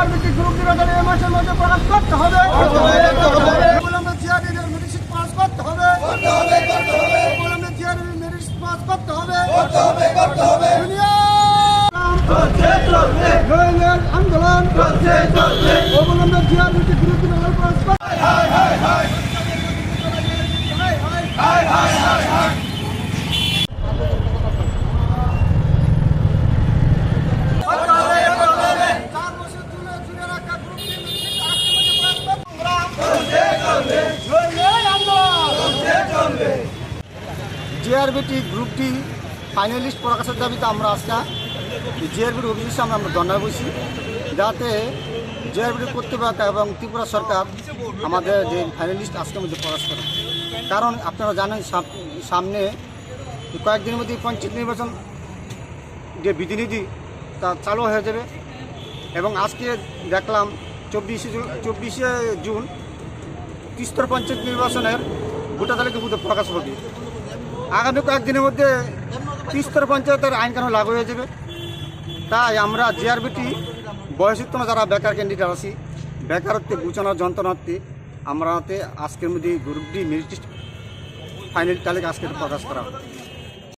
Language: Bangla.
জিআর ভিত্তিক গ্রুপ নির্বাচন এই মাসের মধ্যে প্রকাশ করতে হবে। অবিলম্বে জিআর মেডিসিন পাস করতে হবে। অবিলম্বে জিআর মেডিসিন পাস করতে হবে। আন্দোলন অবিলম্বে জিআর ভিত্তিক গ্রুপ নির্বাচন পাস করতে চার বছর জুড়ে জুড়ে রাখা গ্রুপ জিআরবিটি গ্রুপটি ফাইনালিস্ট প্রকাশের দাবিতে আমরা আজকে জিআরবির অফিসের সামনে আমরা ধর্নায় বসি যাতে জিআরবিটি কর্তৃপক্ষ এবং ত্রিপুরা সরকার আমাদের যে ফাইনালিস্ট আজকের মধ্যে প্রকাশ করে কারণ আপনারা জানেন, সাম- সামনে কয়েকদিনের মধ্যে পঞ্চায়েত নির্বাচন যে বিধিনিধি তা চালু হয়ে যাবে এবং আজকে দেখলাম চব্বিশে চব্বিশে জুন তিস্তর পঞ্চায়েত নির্বাচনের গোটা তালিকা প্রকাশ হবে। আগামী কয়েকদিনের মধ্যে তিস্তর পঞ্চায়েতের আইন কানুন লাগু হয়ে যাবে। তাই আমরা জিআরবিটি বয়সোত্তম যারা বেকার ক্যান্ডিডেট আছি, বেকারত্বে গুছানোর যন্ত্রণার্থে আমরা আজকের মধ্যে গ্রুপ ডি মেরিট ফাইনাল তালিকা আজকে প্রকাশ করা হবে।